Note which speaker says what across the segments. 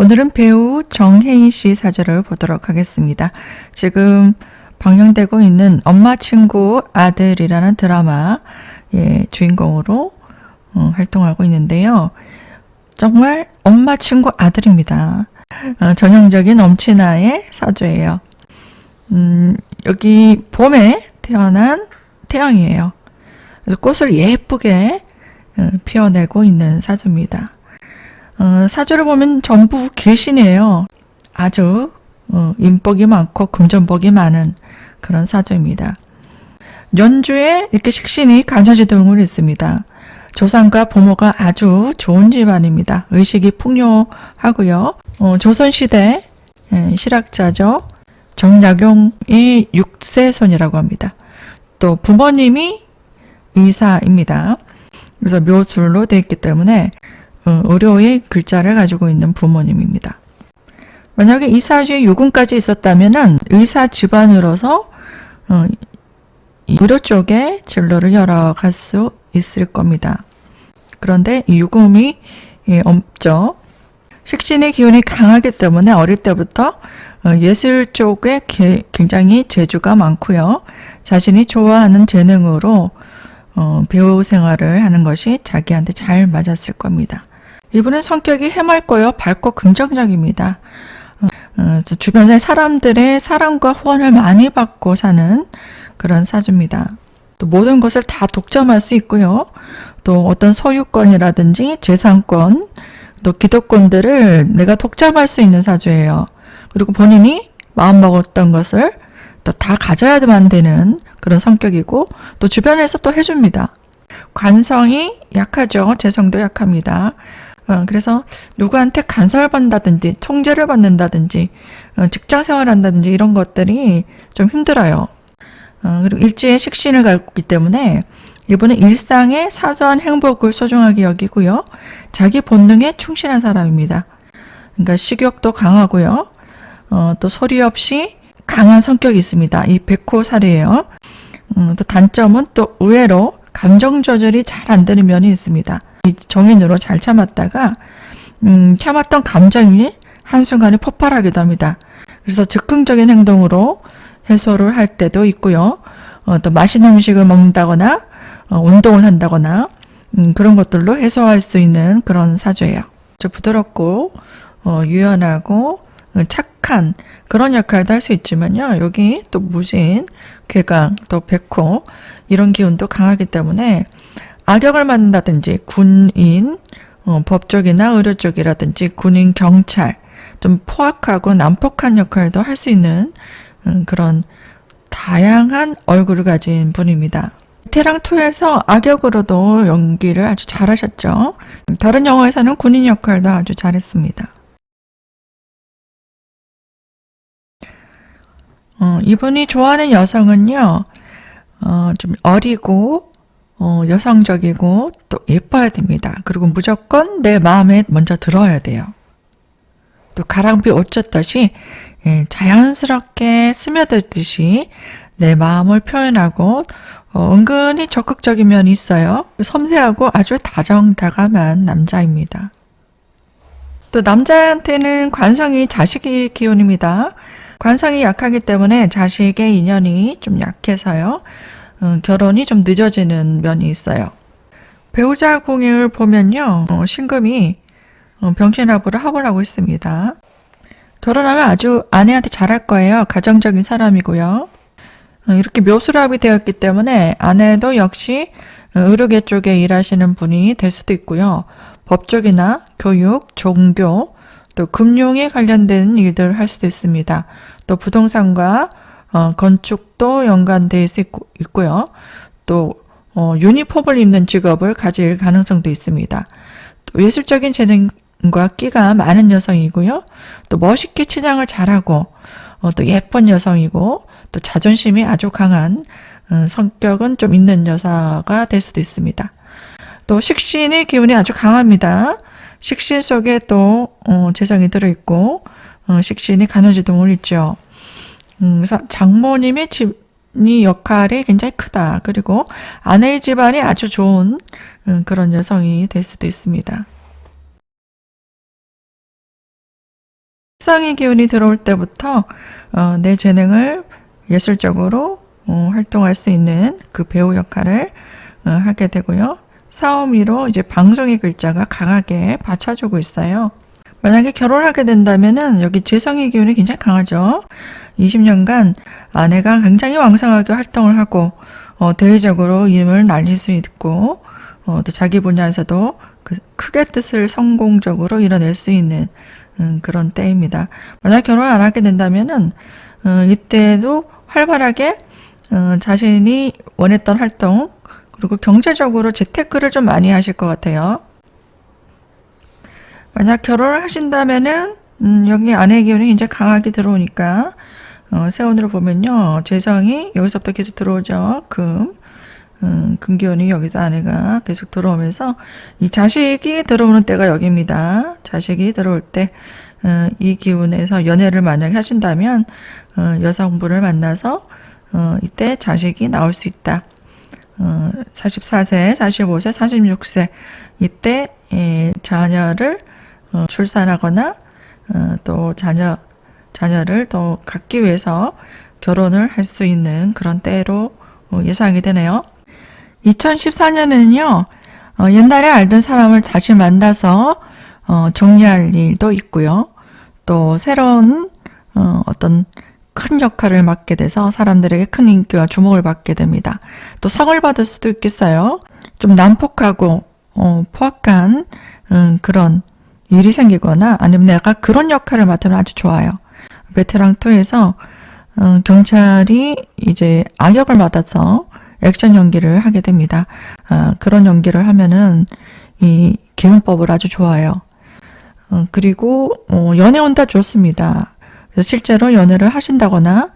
Speaker 1: 오늘은 배우 정혜인 씨 사주를 보도록 하겠습니다. 지금 방영되고 있는 엄마 친구 아들이라는 드라마 의 주인공으로 어, 활동하고 있는데요. 정말 엄마 친구 아들입니다. 어, 전형적인 엄친아의 사주예요. 음, 여기 봄에 태어난 태양이에요. 그래서 꽃을 예쁘게 어, 피워내고 있는 사주입니다. 어, 사주를 보면 전부 귀신이에요. 아주 어, 인복이 많고 금전복이 많은 그런 사주입니다. 연주에 이렇게 식신이 간서지 등을 있습니다. 조상과 부모가 아주 좋은 집안입니다. 의식이 풍요하고요. 어, 조선시대 예, 실학자죠. 정약용의 6세손이라고 합니다. 또 부모님이 의사입니다. 그래서 묘술로 되어 있기 때문에 어, 의료의 글자를 가지고 있는 부모님입니다. 만약에 이 사주에 유군까지 있었다면은 의사 집안으로서 어, 이 의료 쪽에 진로를 열어갈 수 있을 겁니다. 그런데 이 유금이 예, 없죠. 식신의 기운이 강하기 때문에 어릴 때부터 어, 예술 쪽에 게- 굉장히 재주가 많고요. 자신이 좋아하는 재능으로 어, 배우 생활을 하는 것이 자기한테 잘 맞았을 겁니다. 이분은 성격이 해맑고요. 밝고 긍정적입니다. 어, 그래서 주변의 사람들의 사랑과 후원을 많이 받고 사는 그런 사주입니다. 또 모든 것을 다 독점할 수 있고요. 또 어떤 소유권이라든지 재산권, 또 기득권들을 내가 독점할 수 있는 사주예요. 그리고 본인이 마음먹었던 것을 또 다 가져야만 되는 그런 성격이고 또 주변에서 또 해줍니다. 관성이 약하죠. 재성도 약합니다. 어, 그래서 누구한테 간섭받는다든지 통제를 받는다든지 어, 직장 생활한다든지 이런 것들이 좀 힘들어요. 어, 그리고 일지에 식신을 갖고 있기 때문에 이분은 일상의 사소한 행복을 소중하게 여기고요. 자기 본능에 충실한 사람입니다. 그러니까 식욕도 강하고요. 어, 또 소리 없이 강한 성격이 있습니다. 이 백호살이에요. 음, 또 단점은 또 의외로 감정 조절이 잘 안 되는 면이 있습니다. 이 정인으로 잘 참았다가 음, 참았던 감정이 한순간에 폭발하기도 합니다. 그래서 즉흥적인 행동으로 해소를 할 때도 있고요. 어, 또 맛있는 음식을 먹는다거나 어, 운동을 한다거나 음, 그런 것들로 해소할 수 있는 그런 사주예요. 저 부드럽고 어, 유연하고 어, 착한 그런 역할도 할 수 있지만요. 여기 또 무신, 괴강, 또 백호 이런 기운도 강하기 때문에 악역을 맡는다든지 군인, 어, 법 쪽이나 의료 쪽이라든지 군인, 경찰 좀 포악하고 난폭한 역할도 할 수 있는 음, 그런 다양한 얼굴을 가진 분입니다. 테랑2에서 악역으로도 연기를 아주 잘하셨죠. 다른 영화에서는 군인 역할도 아주 잘했습니다. 어, 이분이 좋아하는 여성은요, 어, 좀 어리고, 어, 여성적이고, 또 예뻐야 됩니다. 그리고 무조건 내 마음에 먼저 들어야 돼요. 또 가랑비 옷 젖듯이 예, 자연스럽게 스며들듯이 내 마음을 표현하고 어, 은근히 적극적인 면이 있어요. 섬세하고 아주 다정다감한 남자입니다. 또 남자한테는 관성이 자식의 기운입니다. 관성이 약하기 때문에 자식의 인연이 좀 약해서요. 음, 결혼이 좀 늦어지는 면이 있어요. 배우자 공을 보면요. 어, 신금이 어, 병신합으로 합을 하고 있습니다. 결혼하면 아주 아내한테 잘할 거예요. 가정적인 사람이고요. 어, 이렇게 묘수합이 되었기 때문에 아내도 역시 어, 의료계 쪽에 일하시는 분이 될 수도 있고요. 법 쪽이나 교육, 종교, 또 금융에 관련된 일들을 할 수도 있습니다. 또 부동산과 어, 건축도 연관되어 있고, 있고요. 또 어, 유니폼을 입는 직업을 가질 가능성도 있습니다. 또 예술적인 재능과 끼가 많은 여성이고요. 또 멋있게 치장을 잘하고 어, 또 예쁜 여성이고 또 자존심이 아주 강한 어, 성격은 좀 있는 여사가 될 수도 있습니다. 또 식신의 기운이 아주 강합니다. 식신 속에 또 어, 재성이 들어있고 어, 식신이 간호지동을 있죠. 음, 그래서 장모님의 집이 역할이 굉장히 크다. 그리고 아내의 집안이 아주 좋은 음, 그런 여성이 될 수도 있습니다. 식상의 기운이 들어올 때부터 어, 내 재능을 예술적으로 어, 활동할 수 있는 그 배우 역할을 어, 하게 되고요. 사오미로 이제 방송의 글자가 강하게 받쳐주고 있어요. 만약에 결혼하게 된다면은 여기 재성의 기운이 굉장히 강하죠. 20년간 아내가 굉장히 왕성하게 활동을 하고 어, 대외적으로 이름을 날릴 수 있고 어, 또 자기 분야에서도 그 크게 뜻을 성공적으로 이뤄낼 수 있는 음, 그런 때입니다. 만약 결혼 안 하게 된다면은 어, 이때도 활발하게 어, 자신이 원했던 활동 그리고 경제적으로 재테크를 좀 많이 하실 것 같아요. 만약 결혼을 하신다면은 음, 여기 아내 기운이 이제 강하게 들어오니까 어, 세운으로 보면요 재성이 여기서부터 계속 들어오죠 금 음, 금기운이 여기서 아내가 계속 들어오면서 이 자식이 들어오는 때가 여기입니다 자식이 들어올 때 어, 이 기운에서 연애를 만약에 하신다면 어, 여성분을 만나서 어, 이때 자식이 나올 수 있다. 어, 44세, 45세, 46세 이때 예, 자녀를 어, 출산하거나 어, 또 자녀 자녀를 또 갖기 위해서 결혼을 할 수 있는 그런 때로 어, 예상이 되네요. 2014년에는요, 어, 옛날에 알던 사람을 다시 만나서 어, 정리할 일도 있고요. 또 새로운 어, 어떤 큰 역할을 맡게 돼서 사람들에게 큰 인기와 주목을 받게 됩니다. 또 상을 받을 수도 있겠어요. 좀 난폭하고 어, 포악한 음, 그런 일이 생기거나 아니면 내가 그런 역할을 맡으면 아주 좋아요. 베테랑 2에서 어, 경찰이 이제 악역을 맡아서 액션 연기를 하게 됩니다. 아, 그런 연기를 하면은 이 기운법을 아주 좋아요. 어, 그리고 어, 연애운 다 좋습니다. 실제로 연애를 하신다거나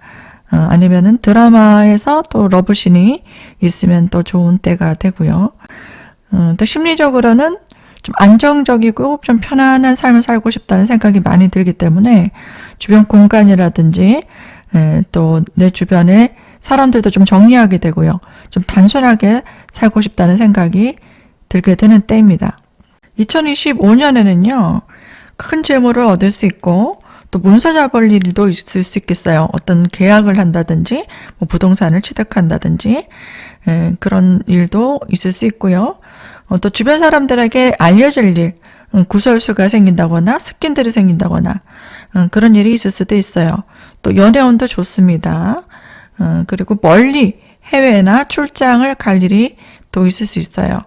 Speaker 1: 어, 아니면은 드라마에서 또 러브신이 있으면 또 좋은 때가 되고요. 어, 또 심리적으로는 좀 안정적이고 좀 편안한 삶을 살고 싶다는 생각이 많이 들기 때문에 주변 공간이라든지 또 내 주변에 사람들도 좀 정리하게 되고요. 좀 단순하게 살고 싶다는 생각이 들게 되는 때입니다. 2025년에는요, 큰 재물을 얻을 수 있고, 또 문서 잡을 일도 있을 수 있겠어요. 어떤 계약을 한다든지, 뭐 부동산을 취득한다든지, 에, 그런 일도 있을 수 있고요. 어, 또 주변 사람들에게 알려질 일, 음, 구설수가 생긴다거나, 습긴들이 생긴다거나, 음, 그런 일이 있을 수도 있어요. 또 연애운도 좋습니다. 어, 그리고 멀리 해외나 출장을 갈 일이 또 있을 수 있어요.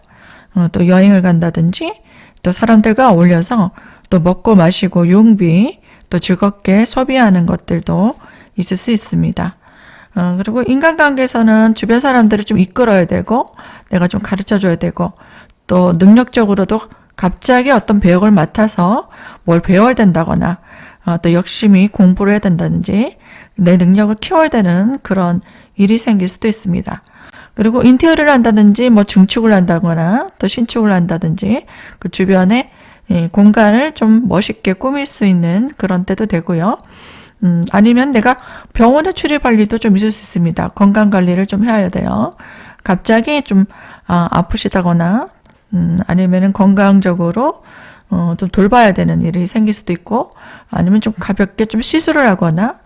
Speaker 1: 어, 또 여행을 간다든지, 또 사람들과 어울려서 또 먹고 마시고 용비, 또 즐겁게 소비하는 것들도 있을 수 있습니다. 어, 그리고 인간관계에서는 주변 사람들을 좀 이끌어야 되고, 내가 좀 가르쳐 줘야 되고, 또 능력적으로도 갑자기 어떤 배역을 맡아서 뭘 배워야 된다거나, 어, 또 열심히 공부를 해야 된다든지, 내 능력을 키워야 되는 그런 일이 생길 수도 있습니다. 그리고 인테리어를 한다든지, 뭐 증축을 한다거나, 또 신축을 한다든지, 그 주변에 예, 공간을 좀 멋있게 꾸밀 수 있는 그런 때도 되고요. 음, 아니면 내가 병원에 출입할 일도 좀 있을 수 있습니다. 건강 관리를 좀 해야 돼요. 갑자기 좀 아, 아프시다거나 음, 아니면은 건강적으로 어, 좀 돌봐야 되는 일이 생길 수도 있고 아니면 좀 가볍게 좀 시술을 하거나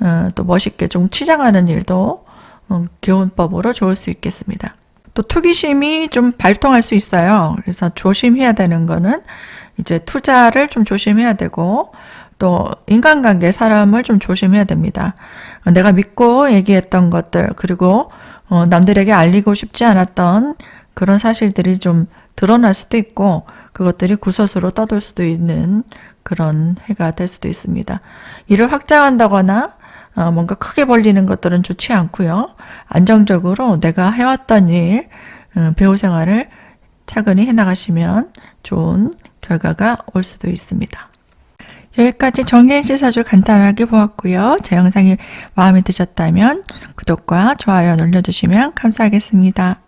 Speaker 1: 어, 또 멋있게 좀 치장하는 일도 어, 기운법으로 좋을 수 있겠습니다. 또 투기심이 좀 발동할 수 있어요. 그래서 조심해야 되는 거는 이제 투자를 좀 조심해야 되고 또 인간관계 사람을 좀 조심해야 됩니다. 내가 믿고 얘기했던 것들 그리고 어, 남들에게 알리고 싶지 않았던 그런 사실들이 좀 드러날 수도 있고 그것들이 구설수로 떠돌 수도 있는 그런 해가 될 수도 있습니다. 일을 확장한다거나 어, 뭔가 크게 벌리는 것들은 좋지 않고요. 안정적으로 내가 해왔던 일, 어, 배우 생활을 차근히 해나가시면 좋은 결과가 올 수도 있습니다. 여기까지 정리시 사주 간단하게 보았고요. 제 영상이 마음에 드셨다면 구독과 좋아요 눌러주시면 감사하겠습니다.